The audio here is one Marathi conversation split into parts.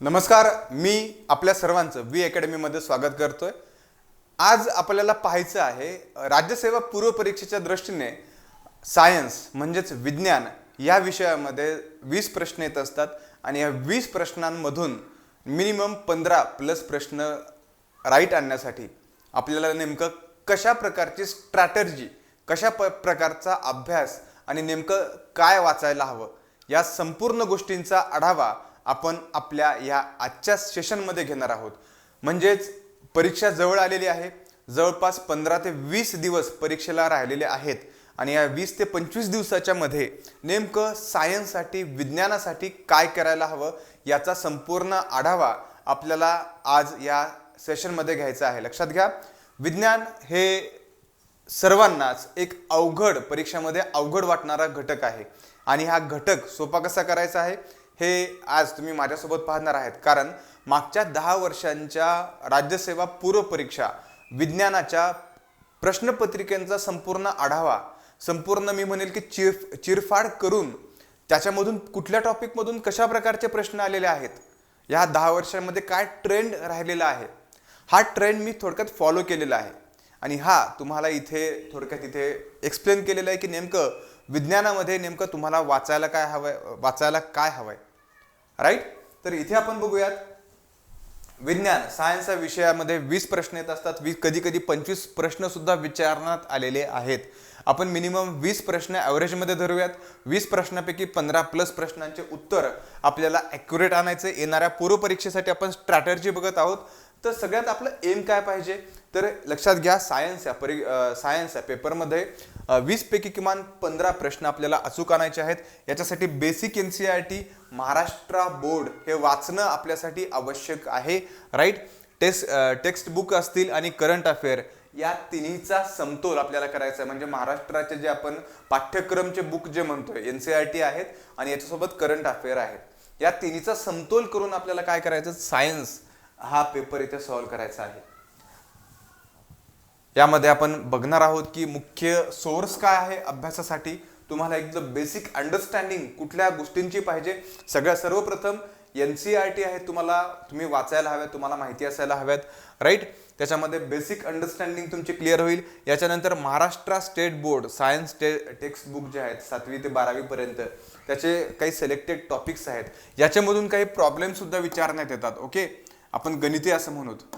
नमस्कार मी आपल्या सर्वांचं वी अकॅडमीमध्ये स्वागत करतोय. आज आपल्याला पाहायचं आहे राज्यसेवा पूर्वपरीक्षेच्या दृष्टीने सायन्स म्हणजेच विज्ञान या विषयामध्ये वीस प्रश्न येत असतात आणि या वीस प्रश्नांमधून मिनिमम पंधरा प्लस प्रश्न राईट आणण्यासाठी आपल्याला नेमकं कशा प्रकारची स्ट्रॅटर्जी कशा प प्रकारचा अभ्यास आणि नेमकं काय वाचायला हवं या संपूर्ण गोष्टींचा आढावा आपण आपल्या या आजच्या सेशनमध्ये घेणार आहोत. म्हणजेच परीक्षा जवळ आलेली आहे. जवळपास पंधरा ते वीस दिवस परीक्षेला राहिलेले आहेत. आणि या वीस ते पंचवीस दिवसाच्या मध्ये नेमकं सायन्ससाठी विज्ञानासाठी काय करायला हवं याचा संपूर्ण आढावा आपल्याला आज या सेशनमध्ये घ्यायचा आहे. लक्षात घ्या. विज्ञान हे सर्वांनाच एक अवघड परीक्षामध्ये अवघड वाटणारा घटक आहे. आणि हा घटक सोपा कसा करायचा आहे? हे आज तुम्ही माझ्यासोबत पाहणार आहेत. कारण मागच्या दहा वर्षांच्या राज्यसेवा पूर्वपरीक्षा विज्ञानाच्या प्रश्नपत्रिकेंचा संपूर्ण आढावा संपूर्ण मी म्हणेल की चिर चिरफाड करून त्याच्यामधून कुठल्या टॉपिकमधून कशा प्रकारचे प्रश्न आलेले आहेत या दहा वर्षांमध्ये काय ट्रेंड राहिलेला आहे हा ट्रेंड मी थोडक्यात फॉलो केलेला आहे. आणि हा तुम्हाला इथे थोडक्यात इथे एक्सप्लेन केलेलं आहे की नेमकं विज्ञानामध्ये नेमकं तुम्हाला वाचायला काय हवंय वाचायला काय हवं आहे राईट तर इथे आपण बघूयात. विज्ञान सायन्स या विषयामध्ये वीस प्रश्न येत असतात. वीस कधी कधी पंचवीस प्रश्न सुद्धा विचारण्यात आलेले आहेत. आपण मिनिमम वीस प्रश्न ॲव्हरेजमध्ये धरूयात. वीस प्रश्नापैकी पंधरा प्लस प्रश्नांचे उत्तर आपल्याला ॲक्युरेट आणायचं. येणाऱ्या पूर्वपरीक्षेसाठी आपण स्ट्रॅटर्जी बघत आहोत. तर सगळ्यात आपलं एम काय पाहिजे? तर लक्षात घ्या सायन्स या परी सायन्स या पेपरमध्ये वीसपैकी किमान पंधरा प्रश्न आपल्याला अचूक आणायचे आहेत. याच्यासाठी basic N C R T Maharashtra board हे वाचणं आपल्यासाठी आवश्यक आहे. राईट टेस्ट टेक्स्ट बुक असतील आणि करंट अफेअर या तिन्हीचा समतोल आपल्याला करायचा आहे. म्हणजे महाराष्ट्राचे जे आपण पाठ्यक्रमचे बुक जे म्हणतोय एन सी आर टी आहेत आणि याच्यासोबत करंट अफेअर आहेत. या तिन्हीचा समतोल करून आपल्याला काय करायचं? सायन्स हा पेपर इथे सॉल्व्ह करायचा आहे. यामध्ये आपण बघणार आहोत की मुख्य सोर्स काय आहे अभ्यासासाठी. तुम्हाला एकदम बेसिक अंडरस्टँडिंग कुठल्या गोष्टींची पाहिजे. सगळ्या सर्वप्रथम एन सी आर टी आहे तुम्हाला तुम्ही वाचायला हव्यात तुम्हाला माहिती असायला हव्यात राईट त्याच्यामध्ये बेसिक अंडरस्टँडिंग तुमची क्लिअर होईल. याच्यानंतर महाराष्ट्र स्टेट बोर्ड सायन्स टे टेक्स्ट बुक जे आहेत सातवी ते बारावीपर्यंत त्याचे काही सिलेक्टेड टॉपिक्स आहेत. याच्यामधून काही प्रॉब्लेम सुद्धा विचारण्यात येतात ओके आपण गणिते असं म्हणूत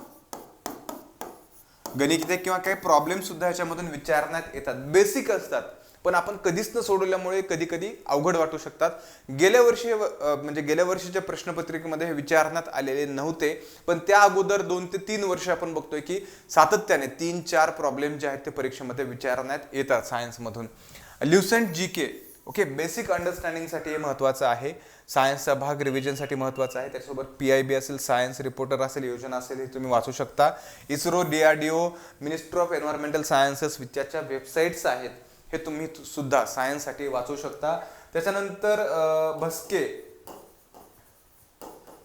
गणिते किंवा काही प्रॉब्लेम सुद्धा याच्यामधून विचारण्यात येतात. बेसिक असतात. पण आपण कधीच न सोडवल्यामुळे कधी कधी अवघड वाटू शकतात. गेल्या वर्षी म्हणजे गेल्या वर्षीच्या प्रश्नपत्रिकेमध्ये हे विचारण्यात आलेले नव्हते. पण त्या अगोदर दोन ते तीन वर्ष आपण बघतोय की सातत्याने तीन चार प्रॉब्लेम जे आहेत ते परीक्षेमध्ये विचारण्यात येतात सायन्समधून ल्युसेंट जी के ओके बेसिक अंडरस्टँडिंगसाठी हे महत्त्वाचं आहे. सायन्सचा भाग रिव्हिजनसाठी महत्त्वाचा आहे. त्याच्यासोबत पी आय बी असेल सायन्स रिपोर्टर असेल योजना असेल हे तुम्ही वाचू शकता. ISRO D R D O minister of environmental sciences विच्याच्या websites आहेत. हे तुम्ही सुद्धा सायन्ससाठी वाचू शकता. त्याच्यानंतर भस्के.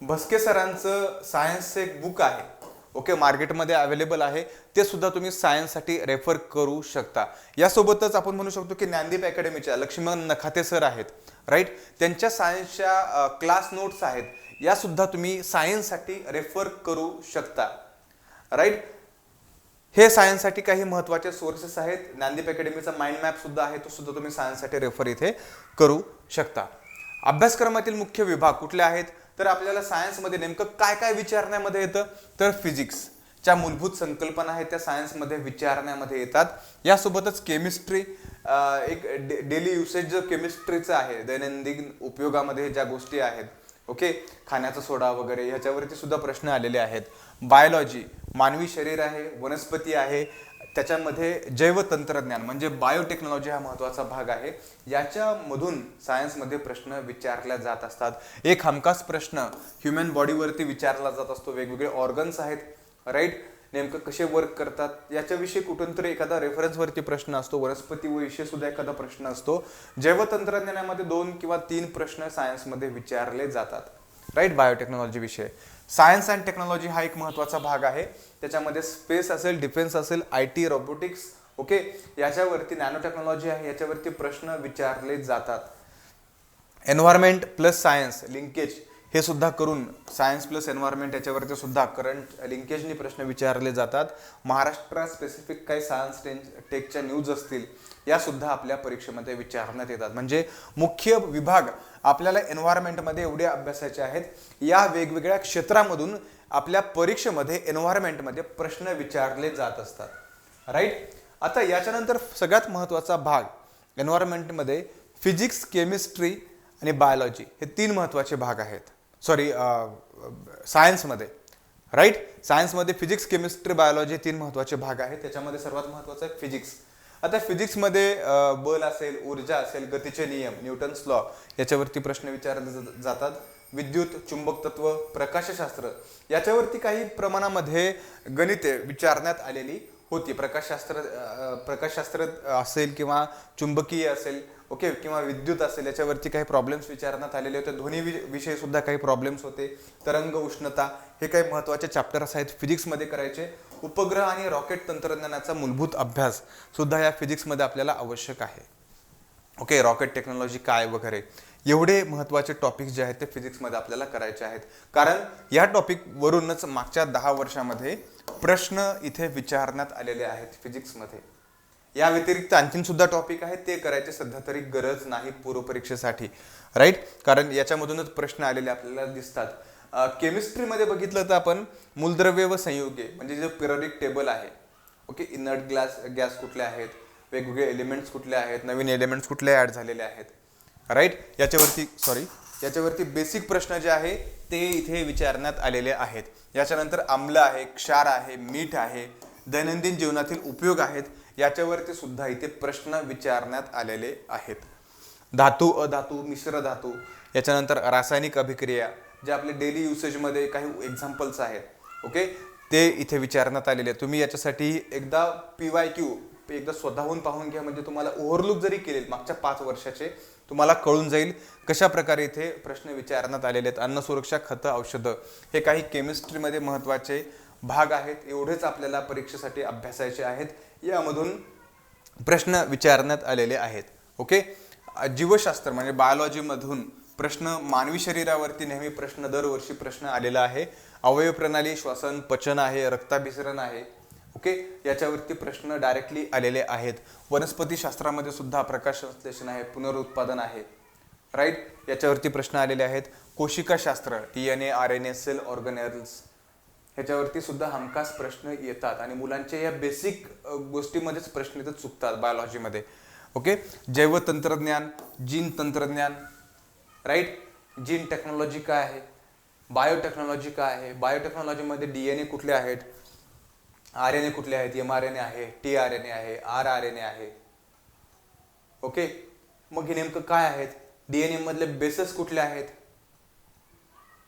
भस्के सरांचं सायन्सचं एक बुक आहे. ओके मार्केटमध्ये अवेलेबल आहे ते सुद्धा तुम्ही सायन्ससाठी रेफर करू शकता. यासोबतच आपण म्हणू शकतो की ज्ञानदीप अकॅडमीच्या लक्ष्मण नखाते सर आहेत राईट त्यांच्या सायन्सच्या क्लास नोट्स आहेत या सुद्धा तुम्ही सायन्ससाठी रेफर करू शकता राईट हे सायन्ससाठी काही महत्त्वाचे सोर्सेस आहेत ज्ञानदीप अकॅडमीचा माइंड मॅप सुद्धा आहे तो सुद्धा तुम्ही सायन्ससाठी रेफर इथे करू शकता. अभ्यासक्रमातील मुख्य विभाग कुठले आहेत? तर आपल्याला सायन्समध्ये नेमकं काय काय विचारण्यामध्ये येतं? तर फिजिक्स ज्या मूलभूत संकल्पना आहेत त्या सायन्समध्ये विचारण्यामध्ये येतात. यासोबतच केमिस्ट्री एक डे डेली युसेज जो केमिस्ट्रीचं आहे दैनंदिन उपयोगामध्ये ज्या गोष्टी आहेत ओके खाण्याचा सोडा वगैरे ह्याच्यावरती सुद्धा प्रश्न आलेले आहेत. बायोलॉजी मानवी शरीर आहे वनस्पती आहे त्याच्यामध्ये जैवतंत्रज्ञान म्हणजे बायोटेक्नॉलॉजी हा महत्त्वाचा भाग आहे. याच्यामधून सायन्समध्ये प्रश्न विचारल्या जात असतात. एक हमखास प्रश्न ह्युमन बॉडीवरती विचारला जात असतो. वेगवेगळे ऑर्गन्स आहेत राईट नेमकं कसे वर्क करतात? याच्याविषयी कुठून तरी एखादा रेफरन्सवरती प्रश्न असतो. वनस्पतीविषयी सुद्धा एखादा प्रश्न असतो. जैवतंत्रज्ञानामध्ये दोन किंवा तीन प्रश्न सायन्समध्ये विचारले जातात राईट बायोटेक्नॉलॉजी विषय. सायन्स अँड टेक्नॉलॉजी हा एक महत्त्वाचा भाग आहे. त्याच्यामध्ये स्पेस असेल डिफेन्स असेल आय टी रोबोटिक्स ओके याच्यावरती नॅनो टेक्नॉलॉजी आहे याच्यावरती प्रश्न विचारले जातात. एन्व्हायरमेंट प्लस सायन्स लिंकेज हे सुद्धा करून सायन्स प्लस एन्व्हायरमेंट याच्यावरती सुद्धा करंट लिंकेजनी प्रश्न विचारले जातात. महाराष्ट्र स्पेसिफिक काही सायन्स टेन टेकच्या न्यूज असतील या सुद्धा आपल्या परीक्षेमध्ये विचारण्यात येतात. म्हणजे मुख्य विभाग आपल्याला एन्व्हायरमेंटमध्ये एवढे अभ्यासाचे आहेत. या वेगवेगळ्या क्षेत्रामधून आपल्या परीक्षेमध्ये एन्व्हायरमेंटमध्ये प्रश्न विचारले जात असतात. राईट आता याच्यानंतर सगळ्यात महत्त्वाचा भाग एन्व्हायरमेंटमध्ये फिजिक्स केमिस्ट्री आणि बायोलॉजी हे तीन महत्त्वाचे भाग आहेत. सॉरी सायन्समध्ये राईट सायन्समध्ये फिजिक्स केमिस्ट्री बायोलॉजी तीन महत्त्वाचे भाग आहेत. त्याच्यामध्ये सर्वात महत्त्वाचं आहे फिजिक्स आता फिजिक्समध्ये बल असेल ऊर्जा असेल गतीचे नियम न्यूटन्स लॉ याच्यावरती प्रश्न विचारले जातात. विद्युत चुंबक तत्व प्रकाशशास्त्र याच्यावरती काही प्रमाणामध्ये गणिते विचारण्यात आलेली होती. प्रकाशशास्त्र प्रकाशशास्त्र असेल किंवा चुंबकीय असेल ओके किंवा विद्युत असेल याच्यावरती काही प्रॉब्लेम्स विचारण्यात आलेले होते. ध्वनी वि- सुद्धा काही प्रॉब्लेम्स होते. तरंग उष्णता हे काही महत्त्वाचे चॅप्टर्स आहेत. फिजिक्समध्ये करायचे. उपग्रह आणि रॉकेट तंत्रज्ञानाचा मूलभूत अभ्यास सुद्धा या फिजिक्समध्ये आपल्याला आवश्यक आहे. ओके रॉकेट टेक्नॉलॉजी काय वगैरे एवढे महत्त्वाचे टॉपिक जे आहेत ते फिजिक्समध्ये आपल्याला करायचे आहेत. कारण या टॉपिकवरूनच मागच्या दहा वर्षामध्ये प्रश्न इथे विचारण्यात आलेले आहेत फिजिक्समध्ये या व्यतिरिक्त आणखीन सुद्धा टॉपिक आहेत ते करायचे सध्या तरी गरज नाही पूर्वपरीक्षेसाठी. राईट कारण याच्यामधूनच प्रश्न आलेले आपल्याला दिसतात. केमिस्ट्रीमध्ये बघितलं तर आपण मूलद्रव्य व संयुगे म्हणजे जे पिरियडिक टेबल आहे ओके इनर्ट ग्लास गॅस कुठले आहेत वेगवेगळे एलिमेंट्स कुठले आहेत नवीन एलिमेंट्स कुठले ॲड झालेले आहेत. राईट याच्यावरती सॉरी याच्यावरती बेसिक प्रश्न जे आहे ते इथे विचारण्यात आलेले आहेत. याच्यानंतर आम्ल आहे क्षार आहे मीठ आहे दैनंदिन जीवनातील उपयोग आहेत याच्यावरती सुद्धा इथे प्रश्न विचारण्यात आलेले आहेत. धातू अधातू मिश्र धातू याच्यानंतर रासायनिक अभिक्रिया जे आपले डेली युसेजमध्ये काही एक्झाम्पल्स आहेत. ओके ते इथे विचारण्यात आलेले आहेत. तुम्ही याच्यासाठी एकदा पी वाय क्यू एकदा स्वतःहून पाहून घ्या. म्हणजे तुम्हाला ओव्हरलुक जरी केले मागच्या पाच वर्षाचे तुम्हाला कळून जाईल कशा प्रकारे इथे प्रश्न विचारण्यात आलेले आहेत. अन्न सुरक्षा खतं औषधं हे काही केमिस्ट्रीमध्ये महत्त्वाचे भाग आहेत. एवढेच आपल्याला परीक्षेसाठी अभ्यासायचे आहेत. यामधून प्रश्न विचारण्यात आलेले आहेत. ओके जीवशास्त्र म्हणजे बायोलॉजीमधून प्रश्न मानवी शरीरावरती नेहमी प्रश्न दरवर्षी प्रश्न आलेला आहे. अवयव प्रणाली श्वसन पचन आहे रक्ताभिसरण आहे. ओके? याच्यावरती प्रश्न डायरेक्टली आलेले आहेत. वनस्पती शास्त्रामध्ये सुद्धा प्रकाश संश्लेषण आहे पुनरुत्पादन आहे. राईट याच्यावरती प्रश्न आलेले आहेत. कोशिकाशास्त्र D N A R N A cell organelles ह्याच्यावरती सुद्धा हमखास प्रश्न येतात आणि मुलांच्या या बेसिक गोष्टीमध्येच प्रश्न इथं चुकतात बायोलॉजीमध्ये ओके? जैवतंत्रज्ञान जीन तंत्रज्ञान. राईट जीन टेक्नॉलॉजी काय आहे? बायोटेक्नॉलॉजी काय आहे? बायोटेक्नॉलॉजीमध्ये डी एन ए कुठले आहेत? आर एन ए कुठले आहेत? एम आर एन ए आहे टी आर एन ए आहे आर आर एन ए आहे. ओके? मग हे नेमकं काय आहेत? डी एन ए मधले बेसेस कुठले आहेत?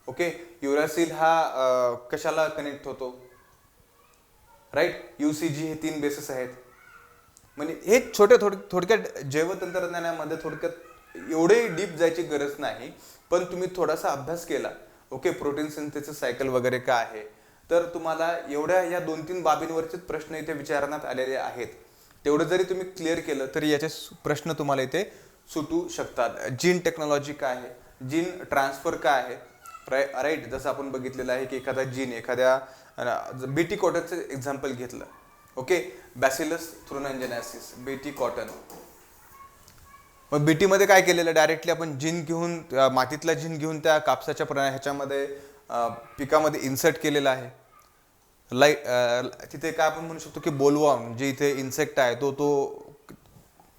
ओके? युरासिल हा कशाला कनेक्ट होतो? राईट यू सी जी हे तीन बेसेस आहेत. म्हणजे हे छोटे थोड थोडक्यात जैवतंत्रज्ञानामध्ये थोडक्यात एवढे डीप जायची गरज नाही. पण तुम्ही थोडासा अभ्यास केला. ओके? प्रोटीन सिंथेसिस सायकल वगैरे काय आहे? तर तुम्हाला एवढ्या या दोन तीन बाबींवरचेच प्रश्न इथे विचारण्यात आलेले आहेत. तेवढं जरी तुम्ही क्लिअर केलं तरी याचे प्रश्न तुम्हाला इथे सुटू शकतात. जीन टेक्नॉलॉजी काय आहे? जीन ट्रान्सफर काय आहे? राय राईट जसं आपण बघितलेलं आहे की एखादा जीन एखाद्या बीटी कॉटनचं एक्झाम्पल घेतलं. Okay bacillus thuringiensis BT cotton मग बीटीमध्ये काय केलेलं? डायरेक्टली आपण जीन घेऊन मातीतला जीन घेऊन त्या कापसाच्या प्र ह्याच्यामध्ये पिकामध्ये इन्सर्ट केलेला आहे. लाई तिथे काय आपण म्हणू शकतो की बोलवॉर्म जे इथे इन्सेक्ट आहे तो तो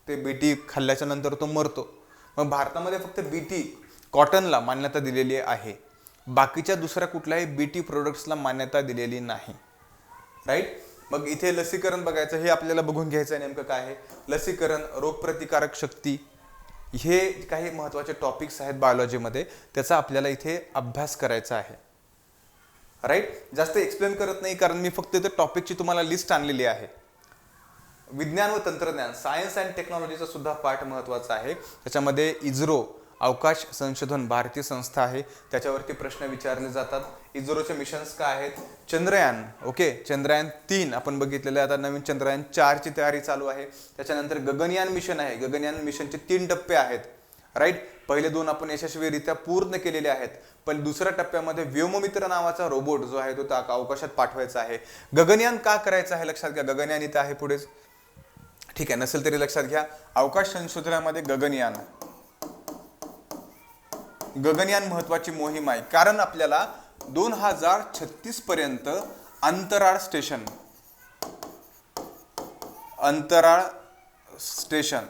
ते बीटी खाल्ल्याच्या नंतर तो मरतो. मग भारतामध्ये फक्त बीटी कॉटनला मान्यता दिलेली आहे. बाकीच्या दुसऱ्या कुठल्याही बीटी प्रोडक्ट्सला मान्यता दिलेली नाही. राईट मग इथे लसीकरण बघायचं हे आपल्याला बघून घ्यायचं आहे नेमकं काय आहे. लसीकरण रोगप्रतिकारक शक्ती हे काही महत्त्वाचे टॉपिक्स आहेत बायोलॉजीमध्ये त्याचा आपल्याला इथे अभ्यास करायचा आहे. राईट जास्त एक्सप्लेन करत नाही कारण मी फक्त इथे टॉपिकची तुम्हाला लिस्ट आणलेली आहे. विज्ञान व तंत्रज्ञान सायन्स अँड टेक्नॉलॉजीचा सुद्धा पाठ महत्त्वाचा आहे. त्याच्यामध्ये इस्रो अवकाश संशोधन भारतीय संस्था आहे. त्याच्यावरती प्रश्न विचारले जातात. इस्रोचे मिशन्स काय आहेत? चंद्रयान ओके चंद्रयान तीन आपण बघितलेलं आहे. आता नवीन चंद्रयान चारची तयारी चालू आहे. त्याच्यानंतर गगनयान मिशन आहे. गगनयान मिशनचे तीन टप्पे आहेत. राईट पहिले दोन आपण यशस्वीरित्या पूर्ण केलेले आहेत. पण दुसऱ्या टप्प्यामध्ये व्योममित्र नावाचा रोबोट जो आहे तो त्या अवकाशात पाठवायचा आहे. गगनयान का करायचं आहे लक्षात घ्या. गगनयान इथं आहे पुढेच ठीक आहे नसेल तरी लक्षात घ्या. अवकाश संशोधनामध्ये गगनयान. गगनयान महत्वाची मोहीम आहे. कारण आपल्याला दोन हजार छत्तीस पर्यंत अंतराळ स्टेशन अंतराळ स्टेशन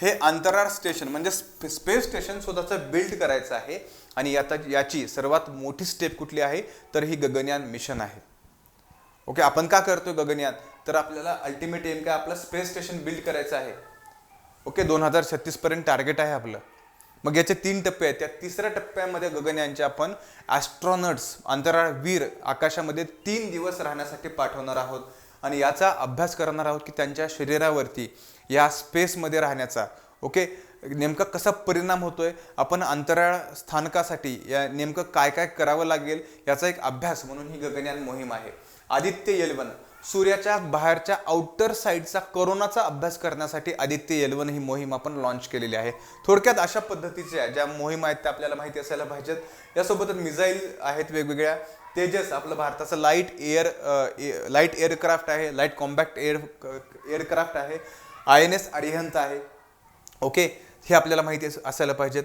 हे अंतराळ स्टेशन म्हणजे स्पे- स्पेस स्टेशन स्वतःचं बिल्ड करायचं आहे. आणि याचा याची सर्वात मोठी स्टेप कुठली आहे? तर ही गगनयान मिशन आहे. ओके आपण का करतो गगनयान? तर आपल्याला अल्टिमेट एम काय? आपलं स्पेस स्टेशन बिल्ड करायचं आहे. ओके दोन हजार छत्तीस पर्यंत टार्गेट आहे आपलं. मग याचे तीन टप्पे आहेत. त्या तिसऱ्या टप्प्यामध्ये गगनयानचे आपण ॲस्ट्रॉनट्स अंतराळवीर आकाशामध्ये तीन दिवस राहण्यासाठी पाठवणार आहोत. आणि याचा अभ्यास करणार आहोत की त्यांच्या शरीरावरती या स्पेसमध्ये राहण्याचा. ओके? नेमका कसा परिणाम होतोय? आपण अंतराळ स्थानकासाठी या नेमकं काय काय करावं लागेल? याचा एक अभ्यास म्हणून ही गगनयान मोहीम आहे. आदित्य येलवन सूर्याच्या बाहेरच्या आउटर साईडचा करोनाचा अभ्यास करण्यासाठी आदित्य येलवन ही मोहीम आपण लॉन्च केलेली आहे. थोडक्यात अशा पद्धतीच्या ज्या मोहीम आहेत त्या आपल्याला माहिती असायला पाहिजेत. यासोबतच मिझाईल आहेत वेगवेगळ्या. तेजस आपलं भारताचं लाइट एअर लाइट एअरक्राफ्ट आहे लाइट कॉम्बॅक्ट एअर एअरक्राफ्ट आहे. आय एन एस अरिहंत आहे. ओके हे आपल्याला माहिती असायला पाहिजेत.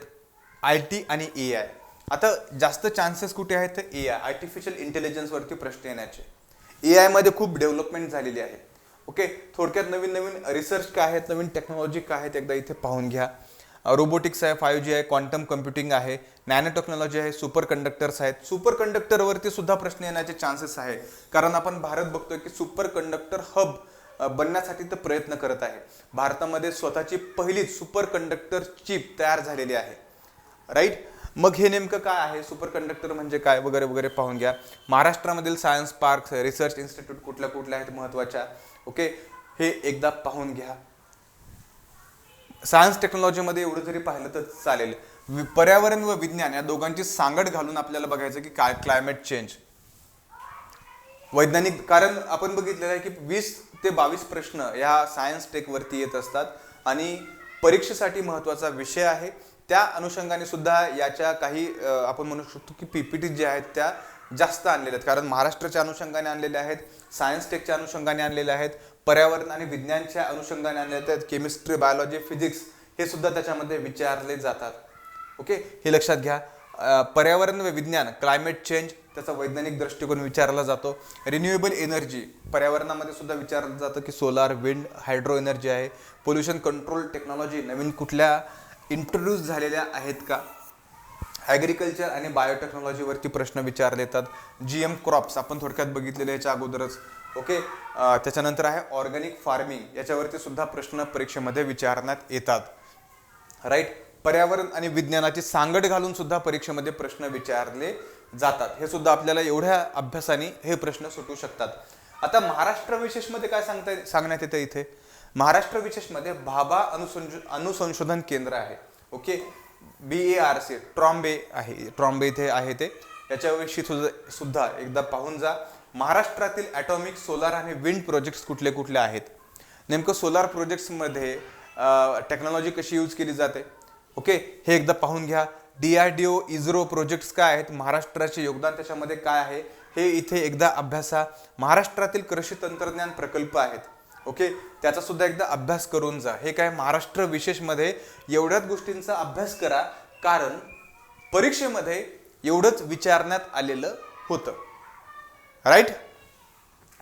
आय टी आणि ए आय आता जास्त चान्सेस कुठे आहेत? तर ए आय आर्टिफिशियल इंटेलिजन्सवरती प्रश्न येण्याचे. ए आयमध्ये खूप डेव्हलपमेंट झालेली आहे. ओके थोडक्यात नवीन नवीन रिसर्च काय आहेत? नवीन टेक्नॉलॉजी काय आहेत? एकदा इथे पाहून घ्या. रोबोटिक्स आहे फाईव्ह जी आहे क्वांटम कम्प्युटिंग आहे नॅनो टेक्नॉलॉजी आहे सुपर कंडक्टर्स आहेत. सुपर कंडक्टरवरती सुद्धा प्रश्न येण्याचे चान्सेस आहे. कारण आपण भारत बघतोय की सुपर कंडक्टर हब बनण्यासाठी तर प्रयत्न करत आहे. भारतामध्ये स्वतःची पहिलीच सुपर कंडक्टर चिप तयार झालेली आहे. राईट? मग हे नेमकं काय आहे? सुपर कंडक्टर म्हणजे काय? वगैरे वगैरे पाहून घ्या. महाराष्ट्रामधील सायन्स पार्क रिसर्च इन्स्टिट्यूट कुठल्या कुठल्या आहेत महत्त्वाच्या? ओके? हे एकदा पाहून घ्या. सायन्स टेक्नॉलॉजीमध्ये एवढं जरी पाहिलं तर चालेल. वि- पर्यावरण व विज्ञान या दोघांची सांगड घालून आपल्याला बघायचं की काय क्लायमेट चेंज वैज्ञानिक कारण आपण बघितलेलं आहे की वीस ते बावीस प्रश्न या सायन्स टेकवरती येत असतात आणि परीक्षेसाठी महत्त्वाचा विषय आहे. त्या अनुषंगाने सुद्धा याच्या काही आपण म्हणू शकतो की पीपीटी जे आहेत त्या जास्त आणलेल्या आहेत. कारण महाराष्ट्राच्या अनुषंगाने आणलेल्या आहेत सायन्स टेकच्या अनुषंगाने आणलेल्या आहेत पर्यावरण आणि विज्ञानच्या अनुषंगाने आणलेल्या जातात. केमिस्ट्री बायोलॉजी फिजिक्स हे सुद्धा त्याच्यामध्ये विचारले जातात. ओके हे लक्षात घ्या. पर्यावरण व विज्ञान क्लायमेट चेंज त्याचा वैज्ञानिक दृष्टिकोन विचारला जातो. रिन्युएबल एनर्जी पर्यावरणामध्ये सुद्धा विचारलं जातं की सोलार विंड हायड्रो एनर्जी आहे. पोल्युशन कंट्रोल टेक्नॉलॉजी नवीन कुठल्या इंट्रोड्यूस झालेल्या आहेत का? ॲग्रिकल्चर आणि बायोटेक्नॉलॉजीवरती प्रश्न विचारले येतात जी एम क्रॉप्स आपण थोडक्यात बघितलेले याच्या अगोदरच. ओके? त्याच्यानंतर आहे ऑर्गॅनिक फार्मिंग. याच्यावरती सुद्धा प्रश्न परीक्षेमध्ये विचारण्यात येतात. राईट पर्यावरण आणि विज्ञानाची सांगड घालून सुद्धा परीक्षेमध्ये प्रश्न विचारले जातात. हे सुद्धा आपल्याला एवढ्या अभ्यासाने हे प्रश्न सुटू शकतात. आता महाराष्ट्र विशेषमध्ये काय सांगता सांगण्यात येतं इथे? महाराष्ट्र विशेषमध्ये भाभा अनुसंशो अनुसंशोधन केंद्र आहे. Okay? B A R C Trombay आहे. ट्रॉम्बे इथे आहे ते. याच्याविषयी सुद्धा सुद्धा एकदा पाहून जा. महाराष्ट्रातील ॲटॉमिक सोलार आणि विंड प्रोजेक्ट्स कुठले कुठले आहेत? नेमकं सोलार प्रोजेक्ट्समध्ये टेक्नॉलॉजी कशी यूज केली जाते? ओके हे एकदा पाहून घ्या. D R D O ISRO projects काय आहेत? महाराष्ट्राचे योगदान त्याच्यामध्ये काय आहे? हे इथे एकदा अभ्यासा. महाराष्ट्रातील कृषी तंत्रज्ञान प्रकल्प आहेत. ओके त्याचा सुद्धा एकदा अभ्यास करून जा. हे काय महाराष्ट्र विशेषमध्ये एवढ्याच गोष्टींचा अभ्यास करा कारण परीक्षेमध्ये एवढंच विचारण्यात आलेलं होतं. राईट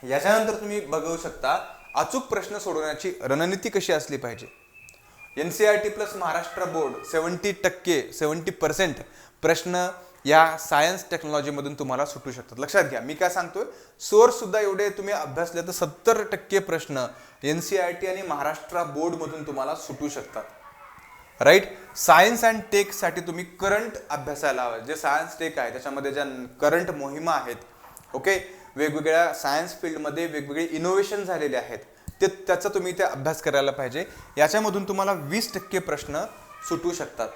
याच्यानंतर तुम्ही बघू शकता अचूक प्रश्न सोडवण्याची रणनीती कशी असली पाहिजे. N C R T plus Maharashtra board seventy टक्के सेवन्टी पर्सेंट प्रश्न या सायन्स टेक्नॉलॉजीमधून तुम्हाला सुटू शकतात. लक्षात घ्या मी काय सांगतोय सोर्ससुद्धा एवढे तुम्ही अभ्यासले तर सत्तर टक्के प्रश्न एन सी आर टी आणि महाराष्ट्र बोर्डमधून तुम्हाला सुटू शकतात. राईट सायन्स अँड टेकसाठी तुम्ही करंट अभ्यासायला हवं. जे सायन्स टेक आहे त्याच्यामध्ये ज्या करंट मोहिमा आहेत ओके वेगवेगळ्या सायन्स फील्डमध्ये वेगवेगळे इनोव्हेशन झालेले आहेत. ते त्याचा तुम्ही इथे अभ्यास करायला पाहिजे. याच्यामधून तुम्हाला वीस टक्के प्रश्न सुटू शकतात.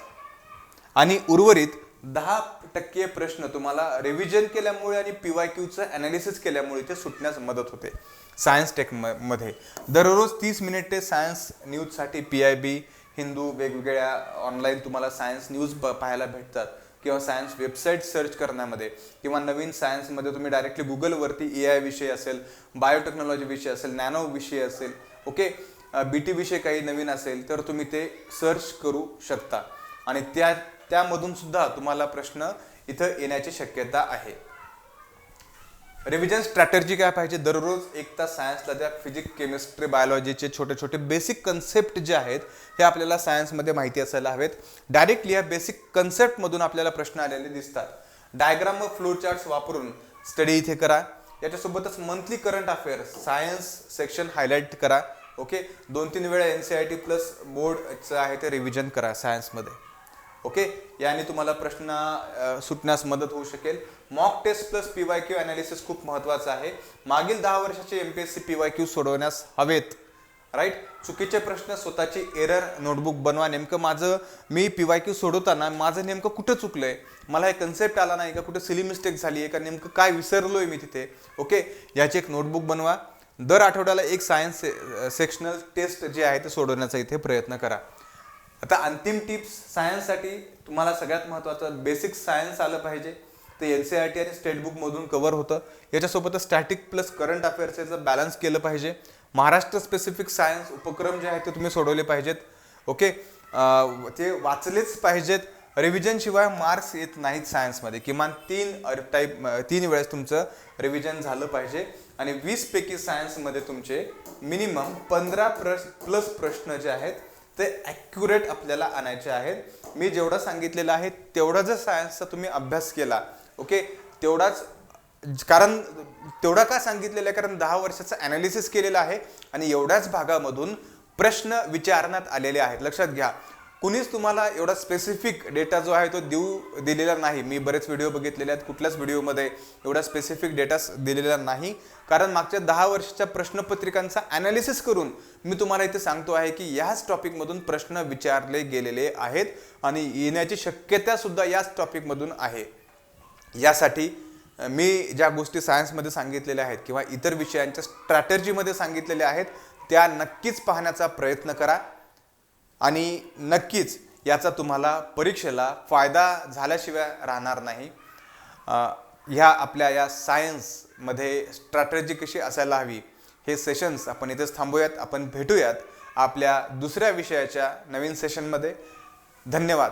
आणि उर्वरित दहा टक्के प्रश्न तुम्हाला रिव्हिजन केल्यामुळे आणि पी वाय क्यूचं अनालिसिस केल्यामुळे ते सुटण्यास मदत होते. सायन्स टेक म मध्ये. दररोज तीस मिनिटे सायन्स न्यूजसाठी पी आय बी हिंदू वेगवेगळ्या ऑनलाईन तुम्हाला सायन्स न्यूज पाहायला भेटतात. किंवा सायन्स वेबसाईट सर्च करण्यामध्ये किंवा नवीन सायन्समध्ये तुम्ही डायरेक्टली गुगलवरती ए आय विषय असेल बायोटेक्नॉलॉजी विषय असेल नॅनो विषय असेल ओके बी टी विषय काही नवीन असेल तर तुम्ही ते सर्च करू शकता. आणि त्या त्यामधून सुद्धा तुम्हाला प्रश्न इथं येण्याची शक्यता आहे. रिव्हिजन स्ट्रॅटर्जी काय पाहिजे? दररोज एक तास सायन्सला त्या फिजिक्स केमिस्ट्री बायोलॉजीचे छोटे छोटे बेसिक कन्सेप्ट जे आहेत हे आपल्याला सायन्समध्ये माहिती असायला हवेत. डायरेक्टली या बेसिक कन्सेप्टमधून आपल्याला प्रश्न आलेले दिसतात. डायग्राम व फ्लो चार्ट्स वापरून स्टडी इथे करा. याच्यासोबतच monthly current affairs science section highlight करा. ओके दोन तीन वेळा N C I T plus बोर्डचं आहे ते रिव्हिजन करा सायन्समध्ये ओके याने तुम्हाला प्रश्न सुटण्यास मदत होऊ शकेल. Mock test plus P Y Q analysis खूप महत्त्वाचं आहे. मागील दहा वर्षाचे M P S C P Y Q सोडवण्यास हवेत. राईट चुकीचे प्रश्न स्वतःची एरर नोटबुक बनवा. नेमकं माझं मी पी वाय क्यू सोडवताना माझं नेमकं कुठं चुकलं आहे मला हे कन्सेप्ट आला नाही का? कुठं सिली मिस्टेक झाली आहे का? नेमकं काय विसरलो आहे मी तिथे? ओके याची एक नोटबुक बनवा. दर आठवड्याला एक सायन्स सेक्शनल टेस्ट जे आहे ते सोडवण्याचा इथे प्रयत्न करा. आता अंतिम टिप्स सायन्ससाठी तुम्हाला सगळ्यात महत्त्वाचं बेसिक सायन्स आलं पाहिजे. ते एन सी आर टी आणि स्टेट बुकमधून कव्हर होतं. याच्यासोबतच स्टॅटिक प्लस करंट अफेअर्स याचं बॅलन्स केलं पाहिजे. महाराष्ट्र स्पेसिफिक सायन्स उपक्रम जे आहेत ते तुम्ही सोडवले पाहिजेत. ओके ते वाचलेच पाहिजेत. रिव्हिजनशिवाय मार्क्स येत नाहीत सायन्समध्ये किमान तीन टाईप तीन वेळेस तुमचं रिव्हिजन झालं पाहिजे. आणि वीसपैकी सायन्समध्ये तुमचे मिनिमम पंधरा प्रश प्लस प्रश्न जे आहेत ते ॲक्युरेट आपल्याला आणायचे आहेत. मी जेवढं सांगितलेलं आहे तेवढा जर सायन्सचा तुम्ही अभ्यास केला ओके तेवढाच कारण तेवढा का सांगितलेलं आहे? कारण दहा वर्षाचं अनालिसिस केलेलं आहे आणि एवढ्याच भागामधून प्रश्न विचारण्यात आलेले आहेत. लक्षात घ्या. कुणीच तुम्हाला एवढा स्पेसिफिक डेटा जो आहे तो देऊ दिलेला नाही. मी बरेच व्हिडिओ बघितलेले आहेत कुठल्याच व्हिडिओमध्ये एवढा स्पेसिफिक डेटा दिलेला नाही. कारण मागच्या दहा वर्षाच्या प्रश्नपत्रिकांचा अनालिसिस करून मी तुम्हाला इथे सांगतो आहे की याच टॉपिकमधून प्रश्न विचारले गेलेले आहेत आणि येण्याची शक्यतासुद्धा याच टॉपिकमधून आहे. यासाठी मी ज्या गोष्टी सायन्समध्ये सांगितलेल्या आहेत किंवा इतर विषयांच्या स्ट्रॅटर्जीमध्ये सांगितलेल्या आहेत त्या नक्कीच पाहण्याचा प्रयत्न करा. आणि नक्कीच याचा तुम्हाला परीक्षेला फायदा झाल्याशिवाय राहणार नाही. ह्या आपल्या या सायन्समध्ये स्ट्रॅटेजी कशी असायला हवी हे सेशन्स आपण इथेच थांबूयात आपण भेटूयात आपल्या दुसऱ्या विषयाच्या नवीन सेशनमध्ये. धन्यवाद.